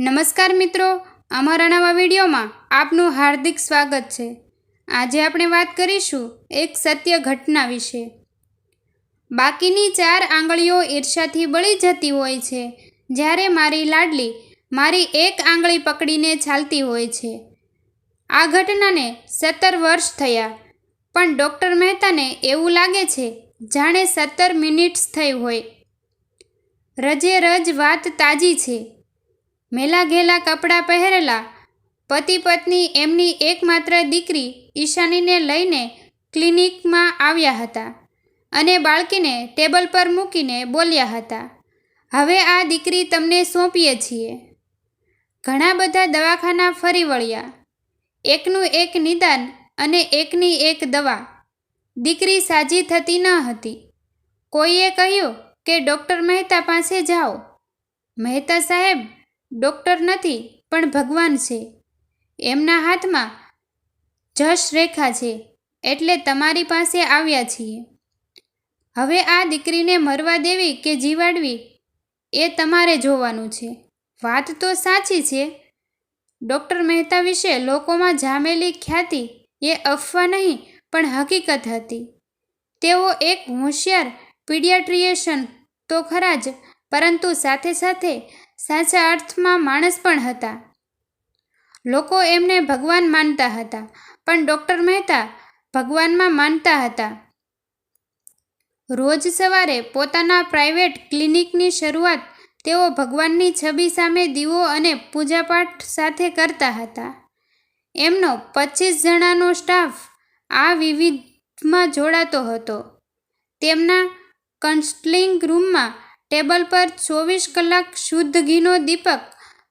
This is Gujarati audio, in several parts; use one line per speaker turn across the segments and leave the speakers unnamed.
નમસ્કાર મિત્રો, અમારા નવા વિડીયોમાં આપનું હાર્દિક સ્વાગત છે. આજે આપણે વાત કરીશું એક સત્ય ઘટના વિશે. બાકીની ચાર આંગળીઓ ઈર્ષાથી બળી જતી હોય છે. જ્યારે મારી લાડલી મારી એક આંગળી પકડીને ચાલતી હોય છે. આ ઘટનાને સત્તર વર્ષ થયા. પણ ડૉક્ટર મહેતાને એવું લાગે છે, જાણે સત્તર મિનિટ્સ થઈ હોય. રજે રજ વાત તાજી છે. મેલા ઘેલા કપડાં પહેરેલા. પતિ પત્ની એમની એકમાત્ર દીકરી ઈશાનીને લઈને ક્લિનિકમાં આવ્યા હતા અને બાળકીને ટેબલ પર મૂકીને બોલ્યા હતા, હવે આ દીકરી તમને સોંપીએ છીએ. ઘણા બધા દવાખાના ફરી વળ્યા. એકનું એક નિદાન અને એકની એક દવા. દીકરી સાજી થતી ન હતી. કોઈએ કહ્યું કે, ડૉક્ટર મહેતા પાસે જાઓ. મહેતા સાહેબ ડૉક્ટર નથી, પણ ભગવાન છે. એમના હાથમાં જશ રેખા છે, એટલે તમારી પાસે આવ્યા છીએ. હવે આ દીકરીને મરવા દેવી કે જીવાડવી, એ તમારે જોવાનું છે. વાત તો સાચી છે. ડૉક્ટર મહેતા વિશે લોકોમાં જામેલી ખ્યાતિ એ અફવા નહીં, પણ હકીકત હતી. તેઓ એક હોશિયાર પીડિયાટ્રિએશન તો ખરા જ, પરંતુ સાથે સાથે સાચા અર્થમાં માણસ પણ હતા. લોકો એમને ભગવાન માનતા હતા, પણ ડૉક્ટર મહેતા ભગવાનમાં માનતા હતા. રોજ સવારે પોતાના પ્રાઇવેટ ક્લિનિકની શરૂઆત તેઓ ભગવાનની છબી સામે દીવો અને પૂજાપાઠ સાથે કરતા હતા. એમનો પચીસ જણાનો સ્ટાફ આ વિવિધમાં જોડાતો હતો. તેમના કન્સલ્ટિંગ રૂમમાં ટેબલ પર ચોવીસ કલાક શુદ્ધ ઘીનો દીપક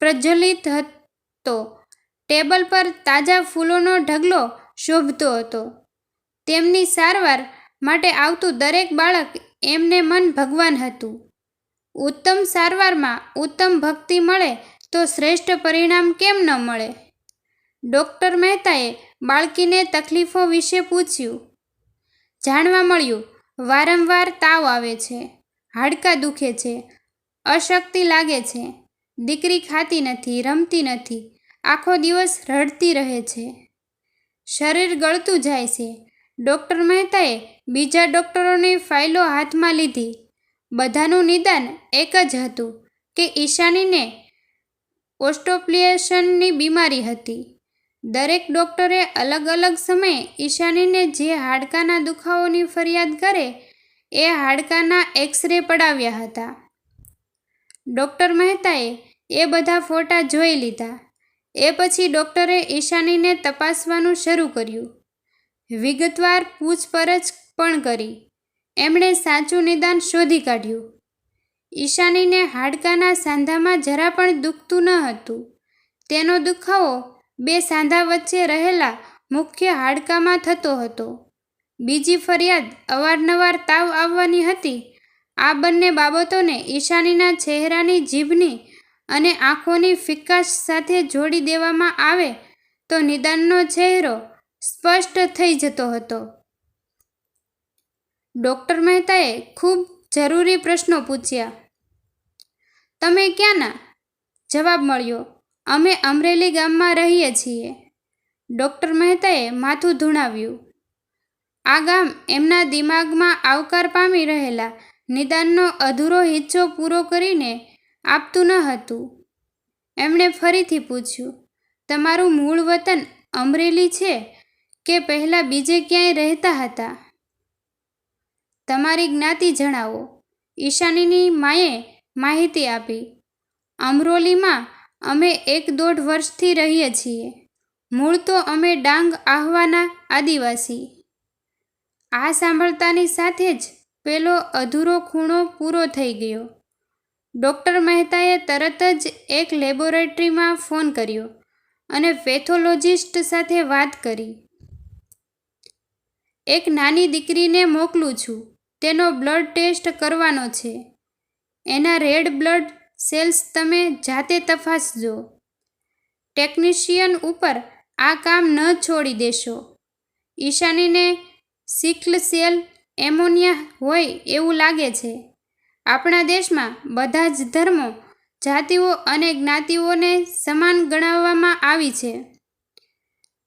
પ્રજ્વલિત હતો. ટેબલ પર તાજા ફૂલોનો ઢગલો શોભતો હતો. તેમની સારવાર માટે આવતું દરેક બાળક એમને મન ભગવાન હતું. ઉત્તમ સારવારમાં ઉત્તમ ભક્તિ મળે તો શ્રેષ્ઠ પરિણામ કેમ ન મળે? ડૉક્ટર મહેતાએ બાળકીને તકલીફો વિશે પૂછ્યું. જાણવા મળ્યું, વારંવાર તાવ આવે છે. હાડકાં દુખે છે, અશક્તિ લાગે છે, દીકરી ખાતી નથી, રમતી નથી, આખો દિવસ રડતી રહે છે. શરીર ગળતું જાય છે. ડૉક્ટર મહેતાએ બીજા ડૉક્ટરોની ફાઇલો હાથમાં લીધી. બધાનું નિદાન એક જ હતું કે ઈશાનીને ઓસ્ટોપ્લિએશનની બીમારી હતી. દરેક ડૉક્ટરે અલગ અલગ સમયે ઈશાનીને જે હાડકાના દુખાવોની ફરિયાદ કરે એ હાડકાના એક્સરે પડાવ્યા હતા. ડૉક્ટર મહેતાએ એ બધા ફોટા જોઈ લીધા. એ પછી ડૉક્ટરે ઈશાનીને તપાસવાનું શરૂ કર્યું. વિગતવાર પૂછપરછ પણ કરી. એમણે સાચું નિદાન શોધી કાઢ્યું. ઈશાનીને હાડકાના સાંધામાં જરા પણ દુખતું ન હતું. તેનો દુખાવો બે સાંધા વચ્ચે રહેલા મુખ્ય હાડકામાં થતો હતો. બીજી ફરિયાદ અવારનવાર તાવ આવવાની હતી. આ બંને બાબતોને ઈશાનીના ચહેરાની જીભની અને આંખોની ફિકાશ સાથે જોડી દેવામાં આવે તો નિદાનનો ચહેરો સ્પષ્ટ થઈ જતો હતો. ડૉક્ટર મહેતાએ ખૂબ જરૂરી પ્રશ્નો પૂછ્યા. તમે ક્યાંના? જવાબ મળ્યો. અમે અમરેલી ગામમાં રહીએ છીએ. ડૉક્ટર મહેતાએ માથું ધૂણાવ્યું. આ ગામ એમના દિમાગમાં આવકાર પામી રહેલા નિદાનનો અધૂરો હિસ્સો પૂરો કરીને આપતું ન હતું. એમણે ફરીથી પૂછ્યું, તમારું મૂળ વતન અમરેલી છે કે પહેલાં બીજે ક્યાંય રહેતા હતા? તમારી જ્ઞાતિ જણાવો. ઈશાનીની માએ માહિતી આપી, અમરોલીમાં અમે એક દોઢ વર્ષથી રહીએ છીએ. મૂળ તો અમે ડાંગ આહવાના આદિવાસી. આ સાંભળતાની સાથે જ પેલો અધૂરો ખૂણો પૂરો થઈ ગયો. ડૉક્ટર મહેતાએ તરત જ એક લેબોરેટરીમાં ફોન કર્યો અને પેથોલોજિસ્ટ સાથે વાત કરી. એક નાની દીકરીને મોકલું છું. તેનો બ્લડ ટેસ્ટ કરવાનો છે. એના રેડ બ્લડ સેલ્સ તમે જાતે તપાસજો. ટેકનિશિયન ઉપર આ કામ ન છોડી દેશો. ઈશાનીને સિકલ સેલ એમોનિયા હોય એવું લાગે છે. આપણા દેશમાં બધા જ ધર્મો, જાતિઓ અને જ્ઞાતિઓને સમાન ગણાવવામાં આવી છે.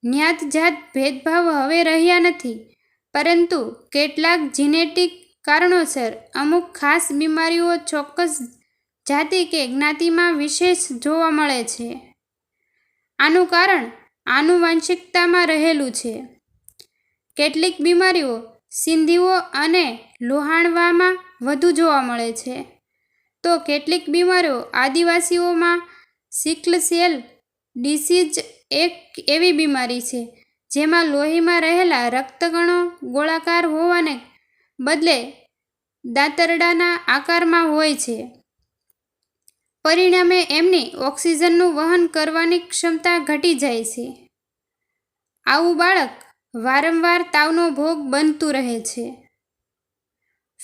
જ્ઞાત જાત ભેદભાવ હવે રહ્યા નથી, પરંતુ કેટલાક જીનેટિક કારણોસર અમુક ખાસ બીમારીઓ ચોક્કસ જાતિ કે જ્ઞાતિમાં વિશેષ જોવા મળે છે. આનું કારણ આનુવાંશિકતામાં રહેલું છે. કેટલીક બીમારીઓ સિંધીઓ અને લોહાણવામાં વધુ જોવા મળે છે. તો કેટલીક બીમારીઓ આદિવાસીઓમાં સિકલ સેલ ડિસીઝ એક એવી બીમારી છે, જેમાં લોહીમાં રહેલા રક્તગણો ગોળાકાર હોવાને બદલે દાંતરડાના આકારમાં હોય છે. પરિણામે એમની ઓક્સિજનનું વહન કરવાની ક્ષમતા ઘટી જાય છે. આવું બાળક વારંવાર તાવનો ભોગ બનતું રહે છે.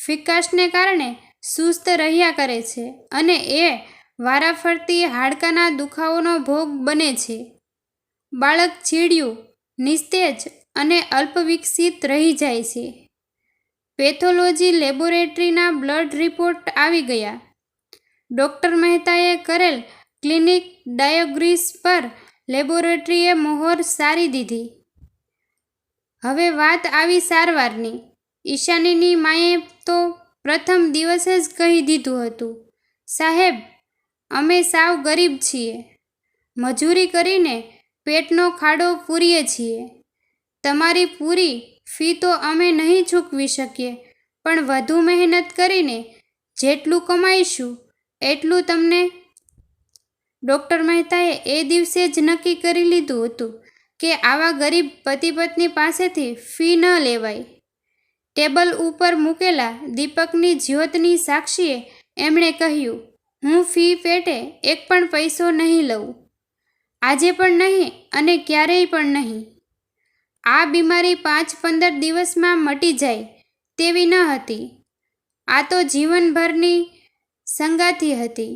ફિકાસને કારણે સુસ્ત રહ્યા કરે છે અને એ વારાફરતી હાડકાના દુખાવોનો ભોગ બને છે. બાળક ચીડિયું, નિસ્તેજ અને અલ્પવિકસિત રહી જાય છે. પેથોલોજી લેબોરેટરીના બ્લડ રિપોર્ટ આવી ગયા. ડૉક્ટર મહેતાએ કરેલ ક્લિનિક ડાયોગ્રીસ પર લેબોરેટરીએ મોહર સારી દીધી. હવે વાત આવી સારવારની. ઈશાનીની માએ તો પ્રથમ દિવસે જ કહી દીધું હતું, સાહેબ, અમે સાવ ગરીબ છીએ. મજૂરી કરીને પેટનો ખાડો પૂરીએ છીએ. તમારી પૂરી ફી તો અમે નહીં ચૂકવી શકીએ, પણ વધુ મહેનત કરીને જેટલું કમાઈશું, એટલું તમને. ડૉક્ટર મહેતાએ એ દિવસે જ નક્કી કરી લીધું હતું. કે આવા ગરીબ પતિ પત્ની પાસેથી ફી ન લેવાય. ટેબલ ઉપર મૂકેલા દીપકની જ્યોતની સાક્ષીએ એમણે કહ્યું, હું ફી પેટે એક પણ પૈસો નહીં લઉં. આજે પણ નહીં અને ક્યારેય પણ નહીં. આ બીમારી પાંચ પંદર દિવસમાં મટી જાય તેવી ન હતી. આ તો જીવનભરની સંગાથી હતી.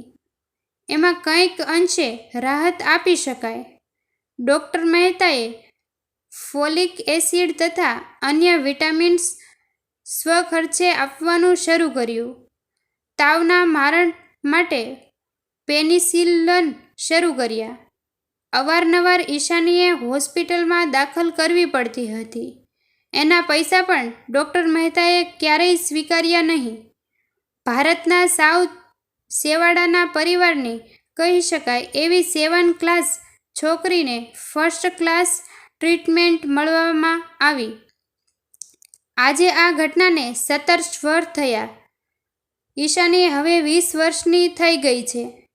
એમાં કંઈક અંશે રાહત આપી શકાય. ડૉક્ટર મહેતાએ ફોલિક એસિડ તથા અન્ય વિટામિન્સ સ્વખર્ચે આપવાનું શરૂ કર્યું. તાવના મારણ માટે પેનિસિલન શરૂ કર્યા. અવારનવાર ઈશાનીએ હોસ્પિટલમાં દાખલ કરવી પડતી હતી. એના પૈસા પણ ડૉક્ટર મહેતાએ ક્યારેય સ્વીકાર્યા નહીં. ભારતના સાઉથ સેવાડાના પરિવારની કહી શકાય એવી સેવન ક્લાસ છોકરીને ફર્સ્ટ ક્લાસ ટ્રીટમેન્ટ મળવામાં આવી. આજે આ ઘટનાને સત્તર વર્ષ થયા. ઈશાની હવે વીસ વર્ષની થઈ ગઈ છે.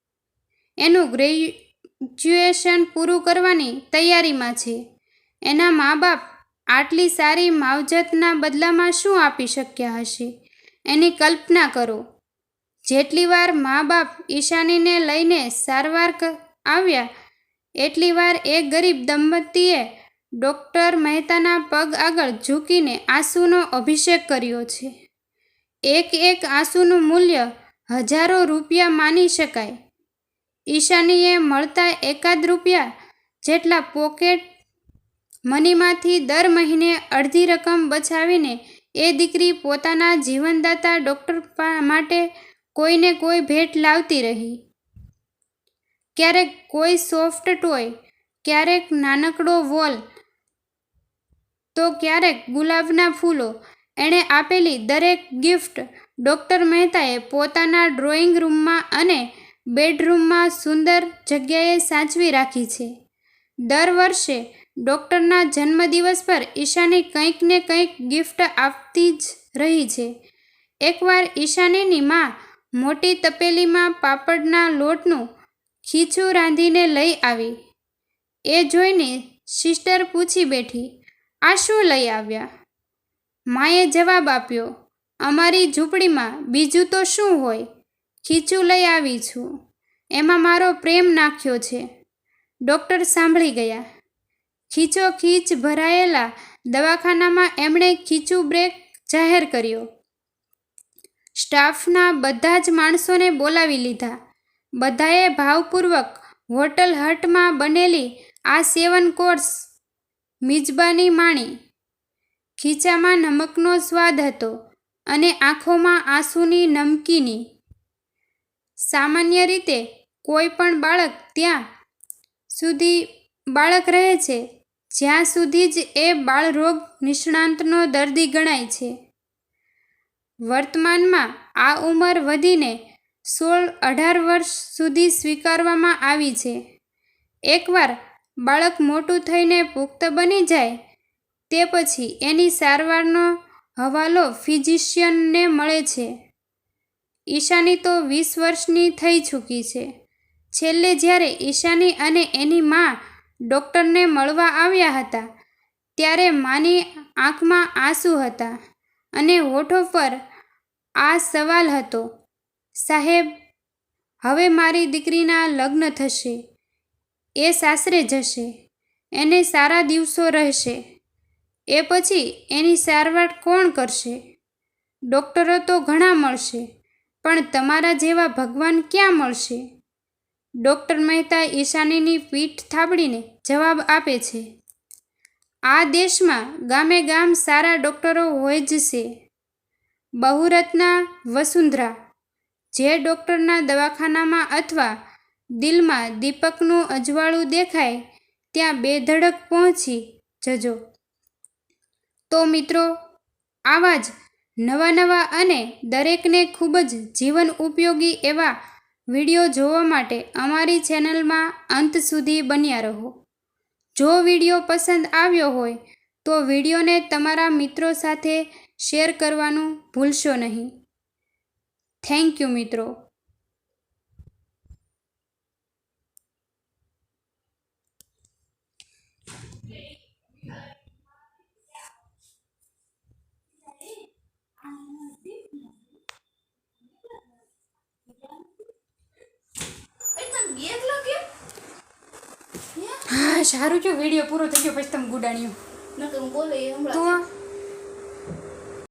એનું ગ્રેજ્યુએશન પૂરું કરવાની તૈયારીમાં છે. એના મા બાપ આટલી સારી માવજતના બદલામાં શું આપી શક્યા હશે? એની કલ્પના કરો. જેટલી વાર મા બાપ ઈશાનીને લઈને સારવાર આવ્યા એટલી વાર એક ગરીબ દંપતીએ ડૉક્ટર મહેતાના પગ આગળ ઝૂકીને આંસુનો અભિષેક કર્યો છે. એક એક આંસુનું મૂલ્ય હજારો રૂપિયા માની શકાય. ઈશાનીએ મળતા એકાદ રૂપિયા જેટલા પોકેટ મનીમાંથી દર મહિને અડધી રકમ બચાવીને એ દીકરી પોતાના જીવનદાતા ડૉક્ટર માટે કોઈને કોઈ ભેટ લાવતી રહી. ક્યારેક કોઈ સોફ્ટ ટોય, ક્યારેક નાનકડો વોલ, તો ક્યારેક ગુલાબના ફૂલો. એણે આપેલી દરેક ગિફ્ટ ડૉક્ટર મહેતાએ પોતાના ડ્રોઈંગ રૂમમાં અને બેડરૂમમાં સુંદર જગ્યાએ સાચવી રાખી છે. દર વર્ષે ડૉક્ટરના જન્મદિવસ પર ઈશાની કંઈક ને કંઈક ગિફ્ટ આપતી જ રહી છે. એકવાર ઈશાનીની માં મોટી તપેલીમાં પાપડના લોટનું ખીચું રાંધીને લઈ આવી. એ જોઈને સિસ્ટર પૂછી બેઠી, આ શું લઈ આવ્યા? માએ જવાબ આપ્યો, અમારી ઝૂંપડીમાં બીજું તો શું હોય? ખીચું લઈ આવી છું. એમાં મારો પ્રેમ નાખ્યો છે. ડૉક્ટર સાંભળી ગયા. ખીચો ખીચ ભરાયેલા દવાખાનામાં એમણે ખીચું બ્રેક જાહેર કર્યો. સ્ટાફના બધા જ માણસોને બોલાવી લીધા. બધાએ ભાવપૂર્વક હોટલ હટમાં બનેલી આ સેવન કોર્સ મિજબાની માણી. ખીચામાં નમકનો સ્વાદ હતો અને આંખોમાં આંસુની નમકીની. સામાન્ય રીતે કોઈ પણ બાળક ત્યાં સુધી બાળક રહે છે, જ્યાં સુધી જ એ બાળરોગ નિષ્ણાંતનો દર્દી ગણાય છે. વર્તમાનમાં આ ઉંમર વધીને સોળ અઢાર વર્ષ સુધી સ્વીકારવામાં આવી છે. એકવાર બાળક મોટું થઈને પુખ્ત બની જાય, તે પછી એની સારવારનો હવાલો ફિઝિશિયનને મળે છે. ઈશાની તો વીસ વર્ષની થઈ ચૂકી છે. છેલ્લે જ્યારે ઈશાની અને એની મા ડૉક્ટરને મળવા આવ્યા હતા, ત્યારે માની આંખમાં આંસુ હતા અને હોઠો પર આ સવાલ હતો સાહેબ, હવે મારી દીકરીના લગ્ન થશે. એ સાસરે જશે. એને સારા દિવસો રહેશે. એ પછી એની સારવાર કોણ કરશે? ડૉક્ટરો તો ઘણા મળશે, પણ તમારા જેવા ભગવાન ક્યાં મળશે? ડૉક્ટર મહેતા ઈશાનીની પીઠ થાબડીને જવાબ આપે છે. આ દેશમાં ગામે ગામ સારા ડૉક્ટરો હોય જ છે. બહુરત્ના વસુંધરા જે ડૉક્ટરના દવાખાનામાં અથવા દિલમાં દીપકનું અજવાળું દેખાય, ત્યાં બેધડક પહોંચી જજો. તો મિત્રો, આવા જ નવા નવા અને દરેકને ખૂબ જ જીવન ઉપયોગી એવા વીડિયો જોવા માટે અમારી ચેનલમાં અંત સુધી બન્યા રહો. જો વીડિયો પસંદ આવ્યો હોય, તો વિડીયોને તમારા મિત્રો સાથે શેર કરવાનું ભૂલશો નહીં. થેન્ક યુ મિત્રો. હા સારું જો વીડિયો પૂરો થઈ ગયો પછી તમે ગુડાણ્યું. તો